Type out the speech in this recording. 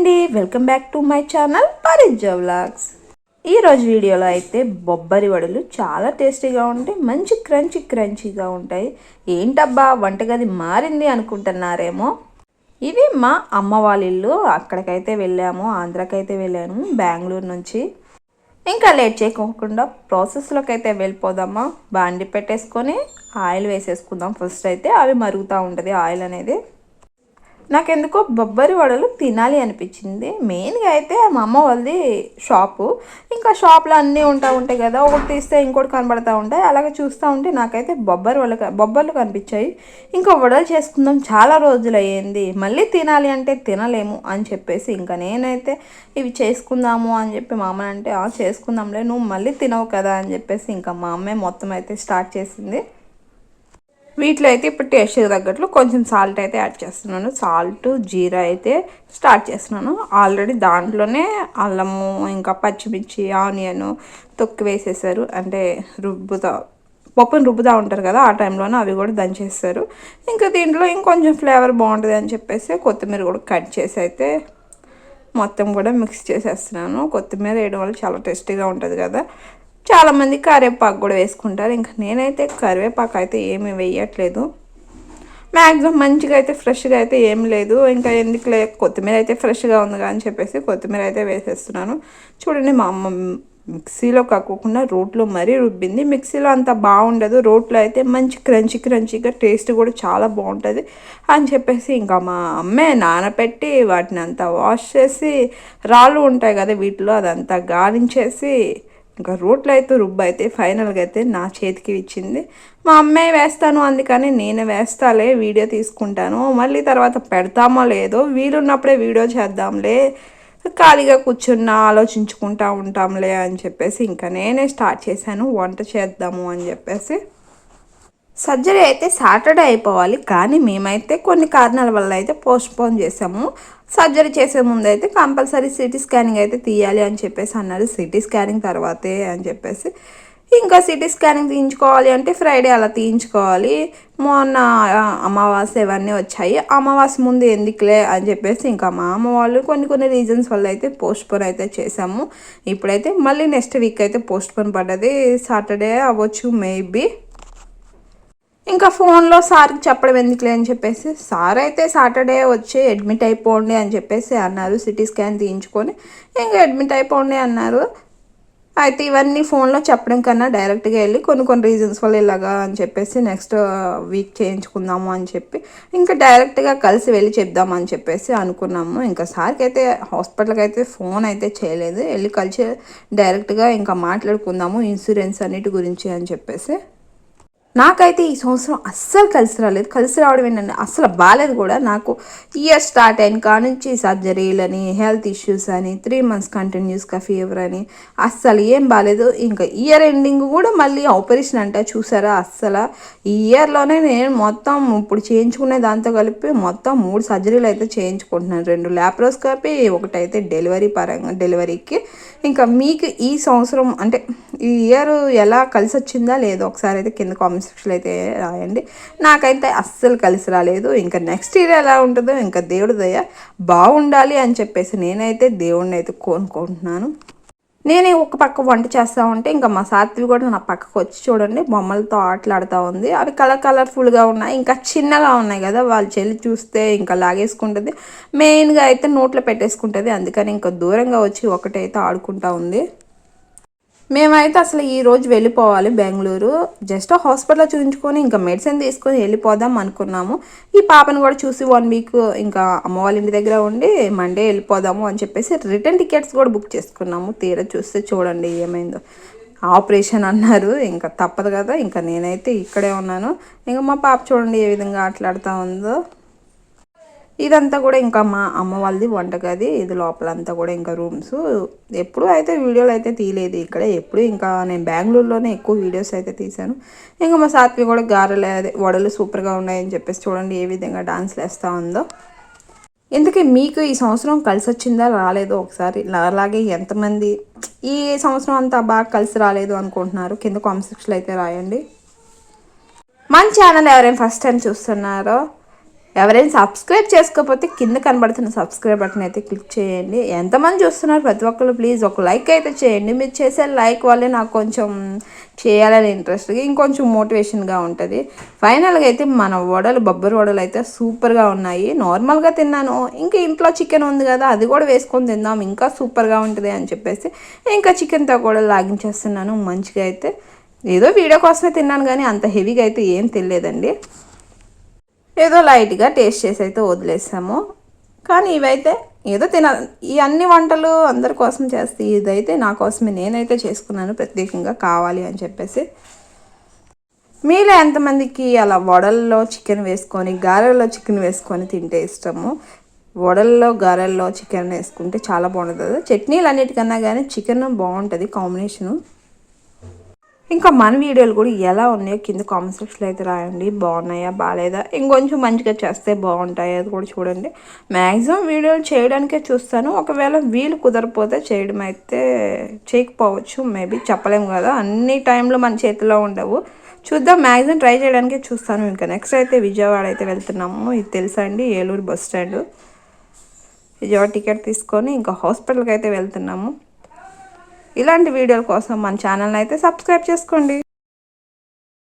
అండి. Welcome back to my channel Parija vlogs ఈరోజు వీడియోలో అయితే బొబ్బరి వడలు చాలా టేస్టీగా ఉంటాయి మంచి క్రంచీ క్రంచీగా ఉంటాయి. ఏంటబ్బా వంటగది మారింది అనుకుంటున్నారేమో? ఇది మా అమ్మ వాళ్ళ ఇల్లు. అక్కడికైతే వెళ్ళాము ఆంధ్రాకైతే వెళ్ళాము బెంగళూరు నుంచి. ఇంకా లేట్ చేయకోకుండా ప్రాసెస్లోకి అయితే వెళ్ళిపోదామా? బాండి పెట్టేసుకొని ఆయిల్ వేసేసుకుందాం. ఫస్ట్ అయితే అవి మరుగుతూ ఉంటుంది ఆయిల్ అనేది. నాకెందుకో బొబ్బరి వడలు తినాలి అనిపించింది. మెయిన్గా అయితే మా అమ్మ వాళ్ళది షాపు. ఇంకా షాప్లో అన్నీ ఉంటా ఉంటాయి కదా ఒకటి తీస్తే ఇంకోటి కనబడతా ఉంటాయి. అలాగే చూస్తూ ఉంటే నాకైతే బొబ్బరి వడలు బొబ్బర్లు కనిపించాయి. ఇంకా వడలు చేసుకుందాం చాలా రోజులు అయ్యింది మళ్ళీ తినాలి అంటే తినలేము అని చెప్పేసి ఇంకా నేనైతే ఇవి చేసుకుందాము అని చెప్పి మా అమ్మ అంటే చేసుకుందాంలే నువ్వు మళ్ళీ తినవు కదా అని చెప్పేసి ఇంకా మా అమ్మే మొత్తం అయితే స్టార్ట్ చేసింది. వీటిలో అయితే ఇప్పుడు టేస్ట్కి తగ్గట్లు కొంచెం సాల్ట్ అయితే యాడ్ చేస్తున్నాను. సాల్ట్ జీరా అయితే స్టార్ట్ చేస్తున్నాను. ఆల్రెడీ దాంట్లోనే అల్లము ఇంకా పచ్చిమిర్చి ఆనియన్ తొక్కి వేసేసారు. అంటే రుబ్బుతా పప్పును రుబ్బుతూ ఉంటారు కదా ఆ టైంలోనే అవి కూడా దంచేస్తారు. ఇంకా దీంట్లో ఇంకొంచెం ఫ్లేవర్ బాగుంటుంది అని చెప్పేసి కొత్తిమీర కూడా కట్ చేసి అయితే మొత్తం కూడా మిక్స్ చేసేస్తున్నాను. కొత్తిమీర వేయడం వల్ల చాలా టేస్టీగా ఉంటుంది కదా. చాలామంది కరివేపాకు కూడా వేసుకుంటారు. ఇంకా నేనైతే కరివేపాకు అయితే ఏమీ వేయట్లేదు. మ్యాక్సిమం మంచిగా అయితే ఫ్రెష్గా అయితే ఏం లేదు. ఇంకా ఎందుకులే కొత్తిమీర అయితే ఫ్రెష్గా ఉంది అని చెప్పేసి కొత్తిమీర అయితే వేసేస్తున్నాను. చూడండి మా అమ్మ మిక్సీలో కాకోకుండా రోట్లో మరీ రుబ్బింది. మిక్సీలో అంత బాగుండదు. రోట్లో అయితే మంచి క్రంచి క్రంచిగా టేస్ట్ కూడా చాలా బాగుంటుంది అని చెప్పేసి ఇంకా మా అమ్మే నానబెట్టి వాటిని అంతా వాష్ చేసి రాళ్ళు ఉంటాయి కదా వీటిలో అదంతా గాలించేసి ఇంకా రోట్లో అయితే రుబ్బు అయితే ఫైనల్గా అయితే నా చేతికి ఇచ్చింది. మా అమ్మాయి వేస్తాను అందుకని నేను వేస్తాలే వీడియో తీసుకుంటాను. మళ్ళీ తర్వాత పెడతామో లేదో వీలున్నప్పుడే వీడియో చేద్దాంలే ఖాళీగా కూర్చున్నా ఆలోచించుకుంటా ఉంటాంలే అని చెప్పేసి ఇంకా నేనే స్టార్ట్ చేశాను వంట చేద్దాము అని చెప్పేసి. సర్జరీ అయితే సాటర్డే అయిపోవాలి కానీ మేమైతే కొన్ని కారణాల వల్ల అయితే పోస్ట్పోన్ చేసాము సర్జరీ చేసే ముందు అయితే కంపల్సరీ సిటీ స్కానింగ్ అయితే తీయాలి అని చెప్పేసి అన్నారు. సిటీ స్కానింగ్ తర్వాతే అని చెప్పేసి ఇంకా సిటీ స్కానింగ్ తీయించుకోవాలి అంటే ఫ్రైడే అలా తీయించుకోవాలి. మొన్న అమావాస్య ఇవన్నీ వచ్చాయి. అమావాస్య ముందు ఎందుకులే అని చెప్పేసి ఇంకా మా అమ్మ వాళ్ళు కొన్ని కొన్ని రీజన్స్ వల్ల అయితే పోస్ట్పోన్ అయితే చేసాము ఇప్పుడైతే మళ్ళీ నెక్స్ట్ వీక్ అయితే పోస్ట్పోన్ పడ్డది. సాటర్డే అవ్వచ్చు మేబీ ఇంకా ఫోన్లో సార్కి చెప్పడం ఎందుకులే అని చెప్పేసి సార్ అయితే సాటర్డే వచ్చి అడ్మిట్ అయిపోండి అని చెప్పేసి అన్నారు సిటీ స్కాన్ తీయించుకొని. ఇంకా అడ్మిట్ అయిపోండి అన్నారు. అయితే ఇవన్నీ ఫోన్లో చెప్పడం కన్నా డైరెక్ట్గా వెళ్ళి కొన్ని కొన్ని రీజన్స్ వల్ల ఇలాగా అని చెప్పేసి నెక్స్ట్ వీక్ చేయించుకుందాము అని చెప్పి ఇంకా డైరెక్ట్గా కలిసి వెళ్ళి చెప్దామని చెప్పేసి అనుకున్నాము. ఇంకా సార్కి అయితే హాస్పిటల్కి అయితే ఫోన్ అయితే చేయలేదు. వెళ్ళి కలిసి డైరెక్ట్గా ఇంకా మాట్లాడుకుందాము ఇన్సూరెన్స్ అన్నిటి గురించి అని చెప్పేసి. నాకైతే ఈ సంవత్సరం అస్సలు కలిసి రాలేదు. కలిసి రావడం ఏంటంటే అస్సలు బాగాలేదు కూడా. నాకు ఇయర్ స్టార్ట్ అయిన కాడ నుంచి సర్జరీలని హెల్త్ ఇష్యూస్ అని త్రీ మంత్స్ కంటిన్యూస్గా ఫీవర్ అని అస్సలు ఏం బాగాలేదు ఇంకా ఇయర్ ఎండింగ్ కూడా మళ్ళీ ఆపరేషన్ అంట చూసారా? అస్సలు ఈ ఇయర్లోనే నేను మొత్తం ఇప్పుడు చేయించుకునే దాంతో కలిపి మొత్తం మూడు సర్జరీలు అయితే చేయించుకుంటున్నాను. రెండు ల్యాప్రోస్కోపీ ఒకటైతే డెలివరీ పరంగా డెలివరీకి. ఇంకా మీకు ఈ సంవత్సరం అంటే ఈ ఇయర్ ఎలా కలిసి వచ్చిందా లేదో ఒకసారి అయితే కింద కామెంట్ సెక్షన్ అయితే రాయండి. నాకైతే అస్సలు కలిసి రాలేదు. ఇంకా నెక్స్ట్ ఇయర్ ఎలా ఉంటుందో ఇంకా దేవుడి దయ బాగుండాలి అని చెప్పేసి నేనైతే దేవుడిని అయితే కోనుకుంటున్నాను నేను ఒక పక్క వంట చేస్తూ ఉంటే ఇంకా మా సాత్వి కూడా నా పక్కకు వచ్చి చూడండి బొమ్మలతో ఆటలాడుతూ ఉంది. అవి కలర్ కలర్ఫుల్గా ఉన్నాయి. ఇంకా చిన్నగా ఉన్నాయి కదా వాళ్ళ చెల్లి చూస్తే ఇంకా లాగేసుకుంటుంది. మెయిన్గా అయితే నోట్లో పెట్టేసుకుంటుంది. అందుకని ఇంకా దూరంగా వచ్చి ఒకటైతే ఆడుకుంటా ఉంది. మేమైతే అసలు ఈ రోజు వెళ్ళిపోవాలి బెంగళూరు. జస్ట్ హాస్పిటల్లో చూపించుకొని ఇంకా మెడిసిన్ తీసుకొని వెళ్ళిపోదాం అనుకున్నాము. ఈ పాపను కూడా చూసి వన్ వీక్ ఇంకా అమ్మ వాళ్ళ ఇంటి దగ్గర ఉండి మండే వెళ్ళిపోదాము అని చెప్పేసి రిటర్న్ టికెట్స్ కూడా బుక్ చేసుకున్నాము. తీరా చూస్తే చూడండి ఏమైందో. ఆపరేషన్ అన్నారు. ఇంకా తప్పదు కదా. ఇంకా నేనైతే ఇక్కడే ఉన్నాను. ఇంకా మా పాప చూడండి ఏ విధంగా ఆటలాడుతూ ఉందో. ఇదంతా కూడా ఇంకా మా అమ్మ వాళ్ళది వంటగది. ఇది లోపలంతా కూడా ఇంకా రూమ్స్. ఎప్పుడు అయితే వీడియోలు అయితే తీయలేదు ఇక్కడ. ఎప్పుడు ఇంకా నేను బెంగళూరులోనే ఎక్కువ వీడియోస్ అయితే తీశాను. ఇంకా మా సాత్వి కూడా గారెలు అదే వడలు సూపర్గా ఉన్నాయని చెప్పేసి చూడండి ఏ విధంగా డాన్స్లు వేస్తూ ఉందో. ఎందుకే మీకు ఈ సంవత్సరం కలిసి వచ్చిందా రాలేదో ఒకసారి? అలాగే ఎంతమంది ఈ సంవత్సరం అంతా బాగా కలిసి రాలేదు అనుకుంటున్నారు? కింద కామెంట్ అయితే రాయండి. మన ఛానల్ ఎవరైనా ఫస్ట్ టైం చూస్తున్నారో ఎవరైనా సబ్స్క్రైబ్ చేసుకోకపోతే కింద కనబడుతున్న సబ్స్క్రైబ్ బటన్ అయితే క్లిక్ చేయండి. ఎంతమంది చూస్తున్నారు ప్రతి ఒక్కరు ప్లీజ్ ఒక లైక్ అయితే చేయండి. మీరు చేసే లైక్ వల్లే నాకు కొంచెం చేయాలని ఇంట్రెస్ట్గా ఇంకొంచెం మోటివేషన్గా ఉంటుంది. ఫైనల్గా అయితే మన వడలు బొబ్బరి వడలు అయితే సూపర్గా ఉన్నాయి. నార్మల్గా తిన్నాను. ఇంకా ఇంట్లో చికెన్ ఉంది కదా అది కూడా వేసుకొని తిందాం. ఇంకా సూపర్గా ఉంటుంది అని చెప్పేసి ఇంకా చికెన్తో కూడా లాగించేస్తున్నాను. మంచిగా అయితే ఏదో వీడియో కోసమే తిన్నాను కానీ అంత హెవీగా అయితే ఏం తెలియదండి ఏదో లైట్గా టేస్ట్ చేసి అయితే వదిలేసాము. కానీ ఇవైతే ఏదో తినాలి ఈ అన్ని వంటలు అందరి కోసం చేస్తే ఇదైతే నా కోసమే నేనైతే చేసుకున్నాను ప్రత్యేకంగా కావాలి అని చెప్పేసి. మీలో ఎంతమందికి అలా వడల్లో చికెన్ వేసుకొని గారెల్లో చికెన్ వేసుకొని తింటే ఇష్టము? వడల్లో గారెల్లో చికెన్ వేసుకుంటే చాలా బాగుంటుంది చట్నీలు అన్నిటికన్నా కానీ చికెన్ బాగుంటుంది కాంబినేషను. ఇంకా మన వీడియోలు కూడా ఎలా ఉన్నాయో కింద కామెంట్ సెక్షన్లో అయితే రాయండి. బాగున్నాయా? బాగాలేదా ఇంకొంచెం మంచిగా చేస్తే బాగుంటాయి? అది కూడా చూడండి. మ్యాక్సిమం వీడియోలు చేయడానికే చూస్తాను. ఒకవేళ వీలు కుదరపోతే చేయడం అయితే చేయకపోవచ్చు. మేబీ చెప్పలేము కదా. అన్ని టైంలో మన చేతిలో ఉండవు. చూద్దాం. మ్యాక్సిమం ట్రై చేయడానికే చూస్తాను. ఇంకా నెక్స్ట్ అయితే విజయవాడ అయితే వెళ్తున్నాము. ఇది తెలుసా అండి? Eluru bus stand. Vijayawada ticket తీసుకొని ఇంకా హాస్పిటల్కి అయితే వెళ్తున్నాము. ఇలాంటి వీడియోల కోసం మన ఛానల్ని అయితే సబ్స్క్రైబ్ చేసుకోండి.